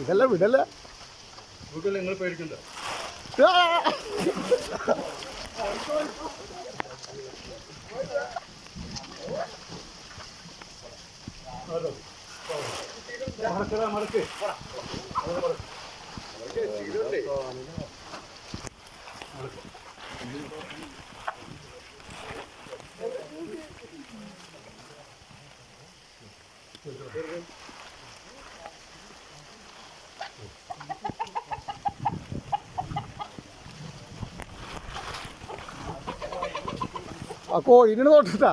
ഇതല്ല വിടല്ല വിടല്ല നിങ്ങൾ പേടിക്കണ്ട മറക്ക് ആ കോഴിനെ നോട്ടിട്ടാ